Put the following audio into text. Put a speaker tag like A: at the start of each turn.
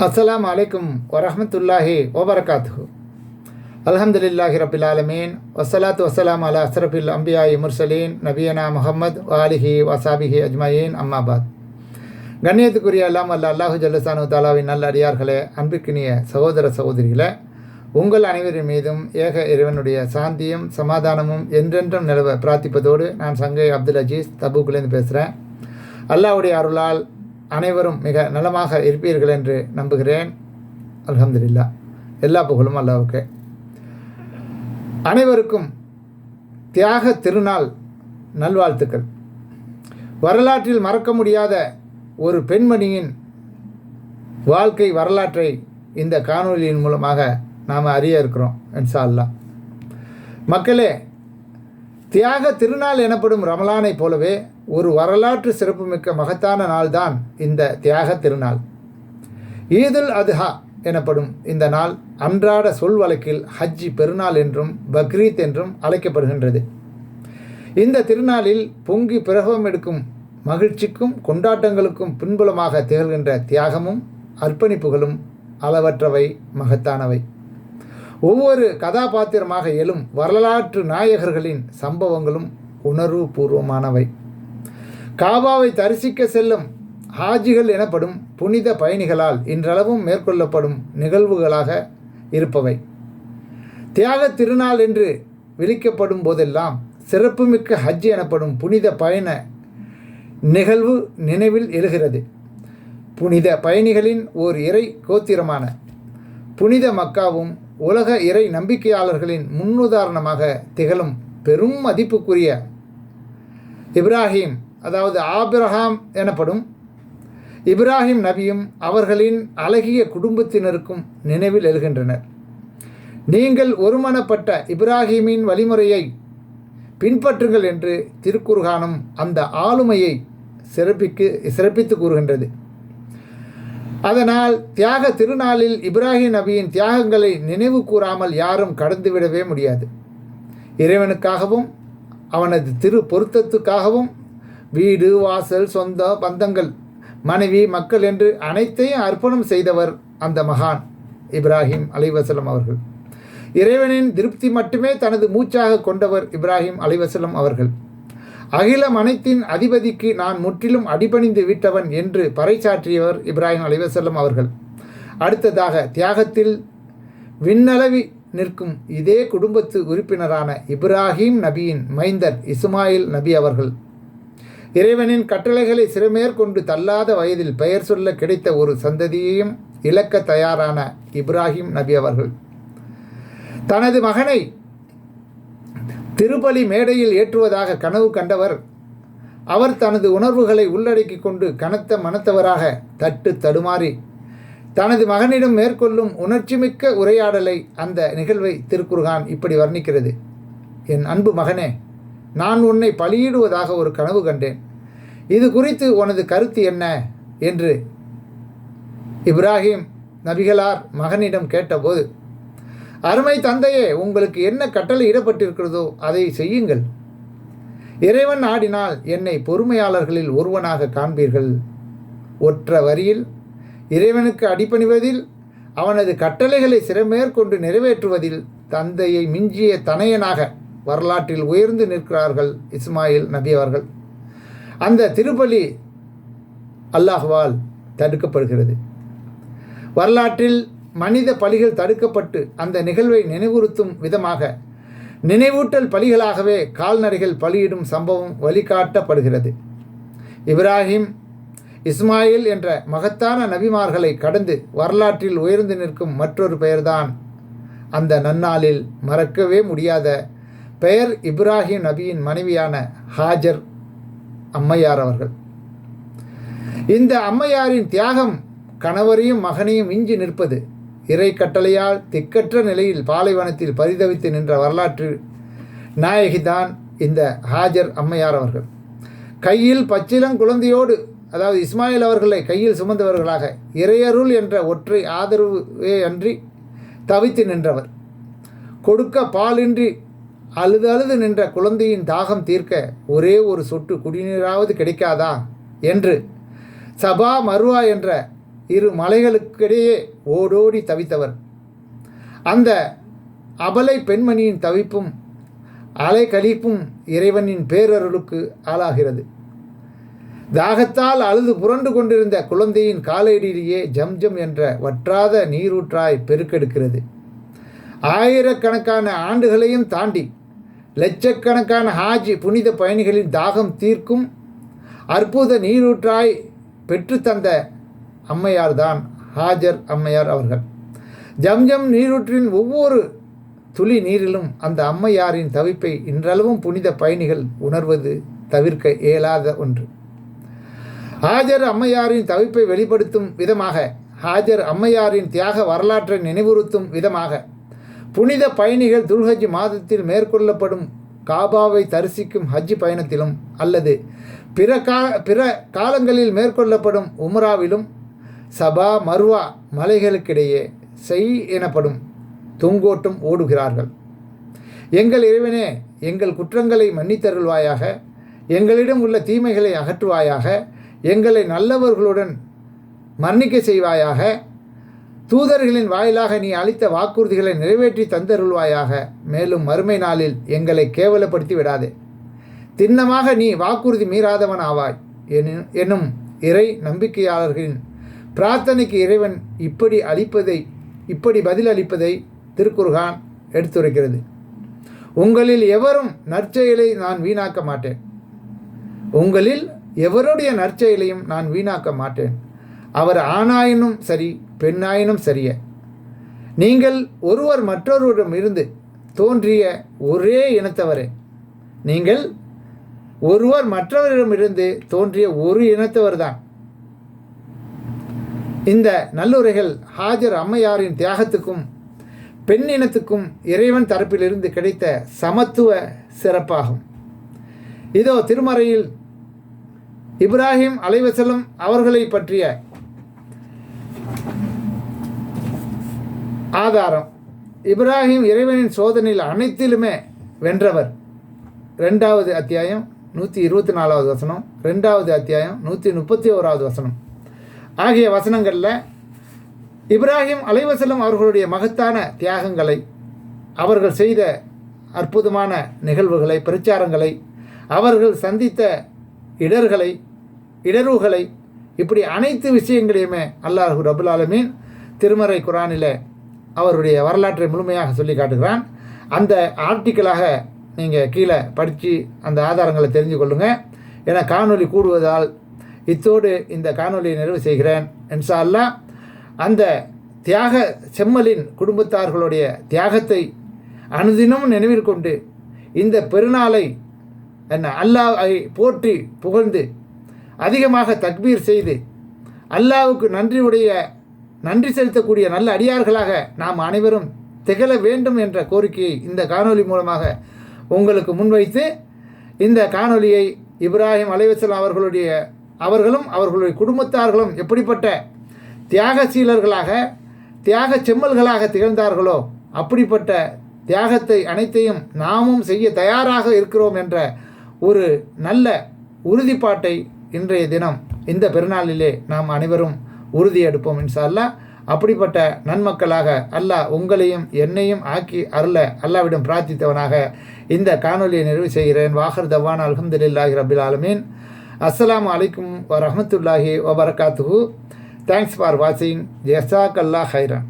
A: அஸ்லாம் அலைக்கும் வரஹ்மத்துல்லாஹி வபரகாத்துஹு அல்ஹம்துலில்லாஹி ரபில் ஆலமீன் வசலாத்து வஸ்ஸலாம் அலா அசரபில் அம்பியா முர்சலீன் நபியனா முகமது வாலிஹி வசாபிஹி அஜ்மாயின் அம்மாபாத் கண்ணியத்துக்குரிய அல்லாம் அல்ல அல்லாஹு ஜல்லசானு தாலாவின் நல்ல அடியார்களே அன்புக்கினிய சகோதர சகோதரிகளே உங்கள் அனைவரின் மீதும் ஏக இறைவனுடைய சாந்தியும் சமாதானமும் என்றென்றும் நிலவ பிரார்த்திப்பதோடு நான் சங்கை அப்துல் அஜீஸ் தபுக்குலேருந்து பேசுகிறேன் அல்லாஹ்வுடைய அருளால் அனைவரும் மிக நலமாக இருப்பீர்கள் என்று நம்புகிறேன். அல்ஹம்துலில்லா. எல்லா புகழும் அல்லாவுக்கு அனைவருக்கும் தியாக திருநாள் நல்வாழ்த்துக்கள். வரலாற்றில் மறக்க முடியாத ஒரு பெண்மணியின் வாழ்க்கை வரலாற்றை இந்த காணொலியின் மூலமாக நாம் அறிய இருக்கிறோம் இன்ஷா அல்லாஹ் மக்களே தியாக திருநாள் எனப்படும் ரமலானைப் போலவே ஒரு வரலாற்று சிறப்புமிக்க மகத்தான நாள்தான் இந்த தியாக திருநாள். ஈதுல் அதுஹா எனப்படும் இந்த நாள் அன்றாட சொல் வழக்கில் ஹஜ்ஜி பெருநாள் என்றும் பக்ரீத் என்றும் அழைக்கப்படுகின்றது. இந்த திருநாளில் பொங்கி பிரகவம் எடுக்கும் மகிழ்ச்சிக்கும் கொண்டாட்டங்களுக்கும் பின்புலமாக திகழ்கின்ற தியாகமும் அர்ப்பணிப்புகளும் அளவற்றவை மகத்தானவை. ஒவ்வொரு கதாபாத்திரமாக எழும் வரலாற்று நாயகர்களின் சம்பவங்களும் உணர்வு பூர்வமானவை காபாவை தரிசிக்க செல்லும் ஹாஜிகள் எனப்படும் புனித பயணிகளால் இன்றளவும் மேற்கொள்ளப்படும் நிகழ்வுகளாக இருப்பவை. தியாக திருநாள் என்று விழிக்கப்படும் போதெல்லாம் சிறப்புமிக்க ஹஜ் எனப்படும் புனித பயண நிகழ்வு நினைவில் எழுகிறது. புனித பயணிகளின் ஓர் இறை கோத்திரமான புனித மக்காவும் உலக இறை நம்பிக்கையாளர்களின் முன்னுதாரணமாக திகழும் பெரும் மதிப்புக்குரிய இப்ராஹிம் அதாவது ஆபிரஹாம் எனப்படும் இப்ராஹிம் நபியும் அவர்களின் அழகிய குடும்பத்தினருக்கும் நினைவில் எழுகின்றனர். நீங்கள் ஒருமனப்பட்ட இப்ராஹிமின் வழிமுறையை பின்பற்றுங்கள் என்று திருக்குர்கானும் அந்த ஆளுமையை சிறப்பிக்கு சிறப்பித்து கூறுகின்றது. அதனால் தியாக திருநாளில் இப்ராஹிம் நபியின் தியாகங்களை நினைவு கூறாமல் யாரும் கடந்துவிடவே முடியாது. இறைவனுக்காகவும் அவனது திரு பொருத்தத்துக்காகவும் வீடு வாசல் சொந்த பந்தங்கள் மனைவி மக்கள் என்று அனைத்தையும் அர்ப்பணம் செய்தவர் அந்த மகான் இப்ராஹிம் அலைவசலம் அவர்கள். இறைவனின் திருப்தி மட்டுமே தனது மூச்சாக கொண்டவர் இப்ராஹிம் அலைவசலம் அவர்கள். அகிலம் அனைத்தின் அதிபதிக்கு நான் முற்றிலும் அடிபணிந்து விட்டவன் என்று பறைசாற்றியவர் இப்ராஹிம் அலைவசல்லம் அவர்கள். அடுத்ததாக தியாகத்தில் விண்ணளவி நிற்கும் இதே குடும்பத்து உறுப்பினரான இப்ராஹிம் நபியின் மைந்தர் இஸ்மாயில் நபி அவர்கள். இறைவனின் கட்டளைகளை சிறுமேற்கொண்டு தள்ளாத வயதில் பெயர் சொல்ல கிடைத்த ஒரு சந்ததியையும் இழக்க தயாரான இப்ராஹிம் நபி அவர்கள். தனது மகனை திருப்பலி மேடையில் ஏற்றுவதாக கனவு கண்டவர் அவர் தனது உணர்வுகளை உள்ளடக்கி கொண்டு கனத்த மனத்தவராக தட்டு தடுமாறி தனது மகனிடம் மேற்கொள்ளும் உணர்ச்சிமிக்க உரையாடலை அந்த நிகழ்வை திருக்குர்கான் இப்படி வர்ணிக்கிறது. என் அன்பு மகனே நான் உன்னை பலியிடுவதாக ஒரு கனவு கண்டேன். இது குறித்து உனது கருத்து என்ன? என்று இப்ராஹிம் நபிகளார் மகனிடம் கேட்டபோது அருமை தந்தையே உங்களுக்கு என்ன கட்டளை இடப்பட்டிருக்கிறதோ அதை செய்யுங்கள். இறைவன் ஆடினால் என்னை பொறுமையாளர்களில் ஒருவனாக காண்பீர்கள். ஒற்ற வரியில் இறைவனுக்கு அடிபணிவதில் அவனது கட்டளைகளை சிறமேற்கொண்டு நிறைவேற்றுவதில் தந்தையை மிஞ்சிய தனையனாக வரலாற்றில் உயர்ந்து நிற்கிறார்கள் இஸ்மாயில் நபி அவர்கள். அந்த திருப்பலி அல்லாஹ்வால் தடுக்கப்படுகிறது. வரலாற்றில் மனித பலிகள் தடுக்கப்பட்டு அந்த நிகழ்வை நினைவுறுத்தும் விதமாக நினைவூட்டல் பலிகளாகவே கால்நடைகள் பலியிடும் சம்பவம் வழிகாட்டப்படுகிறது. இப்ராஹிம் இஸ்மாயில் என்ற மகத்தான நபிமார்களை கடந்து வரலாற்றில் உயர்ந்து நிற்கும் மற்றொரு பெயர்தான் அந்த நன்னாளில் மறக்கவே முடியாத பெயர் இப்ராஹிம் நபியின் மனைவியான ஹாஜர் அம்மையார் அவர்கள். இந்த அம்மையாரின் தியாகம் கணவரையும் மகனையும் இஞ்சி நிற்பது இறை கட்டளையால் திக்கற்ற நிலையில் பாலைவனத்தில் பரிதவித்து நின்ற வரலாற்று நாயகிதான் இந்த ஹாஜர் அம்மையார் அவர்கள். கையில் பச்சிலங்குழந்தையோடு அதாவது இஸ்மாயில் அவர்களை கையில் சுமந்தவர்களாக இறையருள் என்ற ஒற்றை ஆதரவே அன்றி தவித்து நின்றவர். கொடுக்க பாலின்றி அழுது அழுது நின்ற குழந்தையின் தாகம் தீர்க்க ஒரே ஒரு சொட்டு குடிநீராவது கிடைக்காதா? என்று சபா மருவா என்ற இரு மலைகளுக்கிடையே ஓடோடி தவித்தவர். அந்த அபலை பெண்மணியின் தவிப்பும் அலைக்கழிப்பும் இறைவனின் பேரருளுக்கு ஆளாகிறது. தாகத்தால் அழுது புரண்டு கொண்டிருந்த குழந்தையின் காலடியிலேயே ஜம்ஜம் என்ற வற்றாத நீரூற்றாய் பெருக்கெடுக்கிறது. ஆயிரக்கணக்கான ஆண்டுகளையும் தாண்டி லட்சக்கணக்கான ஹாஜி புனித பயணிகளின் தாகம் தீர்க்கும் அற்புத நீரூற்றாய் பெற்றுத்தந்த அம்மையார்தான் ஹாஜர் அம்மையார் அவர்கள். ஜம்ஜம் நீரூற்றின் ஒவ்வொரு துளி நீரிலும் அந்த அம்மையாரின் தவிப்பை இன்றளவும் புனித பயணிகள் உணர்வது தவிர்க்க இயலாத ஒன்று. ஹாஜர் அம்மையாரின் தவிப்பை வெளிப்படுத்தும் விதமாக ஹாஜர் அம்மையாரின் தியாக வரலாற்றை நினைவுறுத்தும் விதமாக புனித பயணிகள் துல்ஹஜ் மாதத்தில் மேற்கொள்ளப்படும் காபாவை தரிசிக்கும் ஹஜ் பயணத்திலும் அல்லது பிற கா பிற காலங்களில் மேற்கொள்ளப்படும் உம்ராவிலும் சபா மர்வா மலைகளுக்கிடையே செய் எனப்படும் தொங்கோட்டம் ஓடுகிறார்கள். எங்கள் இறைவனே எங்கள் குற்றங்களை மன்னித்தருள்வாயாக எங்களிடம் உள்ள தீமைகளை அகற்றுவாயாக எங்களை நல்லவர்களுடன் மன்னிக்க செய்வாயாக தூதர்களின் வாயிலாக நீ அளித்த வாக்குறுதிகளை நிறைவேற்றி தந்தருள்வாயாக. மேலும் மறுமை நாளில் எங்களை கேவலப்படுத்தி விடாதே. திண்ணமாக நீ வாக்குறுதி மீறாதவன் ஆவாய். எனும் இறை நம்பிக்கையாளர்களின் பிரார்த்தனைக்கு இறைவன் இப்படி அளிப்பதை இப்படி பதில் அளிப்பதை திருக்குர்கான் எடுத்துரைக்கிறது. உங்களில் எவரும் நற்செயலை நான் வீணாக்க மாட்டேன். உங்களில் எவருடைய நற்செயலையும் நான் வீணாக்க மாட்டேன். அவர் ஆணாயினும் சரி பெண்ணாயினும் சரிய. நீங்கள் ஒருவர் மற்றொருவரிடம் இருந்து தோன்றிய ஒரே இனத்தவரே. நீங்கள் ஒருவர் மற்றவரிடமிருந்து தோன்றிய ஒரு இனத்தவர் தான் இந்த நல்லுரைகள் ஹாஜர் அம்மையாரின் தியாகத்துக்கும் பெண் இனத்துக்கும் இறைவன் தரப்பிலிருந்து கிடைத்த சமத்துவ சிறப்பாகும். இதோ திருமறையில் இப்ராஹிம் அலைவசலம் அவர்களை பற்றிய ஆதாரம். இப்ராஹிம் இறைவனின் சோதனையில் அனைத்திலுமே வென்றவர். ரெண்டாவது அத்தியாயம் நூற்றி இருபத்தி நாலாவது வசனம் ரெண்டாவது அத்தியாயம் நூற்றி முப்பத்தி ஓராவது வசனம். ஆகிய வசனங்களில் இப்ராஹிம் அலைவசலம் அவர்களுடைய மகத்தான தியாகங்களை அவர்கள் செய்த அற்புதமான நிகழ்வுகளை பிரச்சாரங்களை அவர்கள் சந்தித்த இடர்களை இடர்வுகளை இப்படி அனைத்து விஷயங்களையுமே அல்லாஹு ரபுல் ஆலமீன் திருமறை குரானில் அவருடைய வரலாற்றை முழுமையாக சொல்லி காட்டுகிறான். அந்த ஆர்டிக்கலாக நீங்கள் கீழே படித்து அந்த ஆதாரங்களை தெரிஞ்சு கொள்ளுங்கள் என காணொலி கூடுவதால் இத்தோடு இந்த காணொலியை நிறைவு செய்கிறேன். என்சா அல்லா அந்த தியாக செம்மலின் குடும்பத்தார்களுடைய தியாகத்தை அனுதினமும் நினைவில் கொண்டு இந்த பெருநாளை என்ன அல்லாவை போற்றி புகழ்ந்து அதிகமாக தக்பீர் செய்து அல்லாவுக்கு நன்றியுடைய நன்றி செலுத்தக்கூடிய நல்ல அடியார்களாக நாம் அனைவரும் திகழ வேண்டும் என்ற கோரிக்கையை இந்த காணொலி மூலமாக உங்களுக்கு முன்வைத்து இந்த காணொலியை இப்ராஹிம் அலைவசலம் அவர்களுடைய அவர்களும் அவர்களுடைய குடும்பத்தார்களும் எப்படிப்பட்ட தியாகசீலர்களாக தியாக செம்மல்களாக திகழ்ந்தார்களோ அப்படிப்பட்ட தியாகத்தை அனைத்தையும் நாமும் செய்ய தயாராக இருக்கிறோம் என்ற ஒரு நல்ல உறுதிப்பாட்டை இன்றைய தினம் இந்த பெருநாளிலே நாம் அனைவரும் உறுதி எடுப்போம் இன்ஷா அப்படிப்பட்ட நன்மக்களாக அல்லாஹ் உங்களையும் என்னையும் ஆக்கி அருள அல்லாவிடம் பிரார்த்தித்தவனாக இந்த காணொலியை நிறைவு செய்கிறேன். வாஹர் தவான் அலமதுல்லாஹி ரபில் ஆலமீன். அஸ்லாம் வலைக்கம் வரமத்துல்லாஹி வபரகாத்துஹூ. தேங்க்ஸ் ஃபார் வாட்சிங் ஜெசாக் அல்லா ஹைரான்.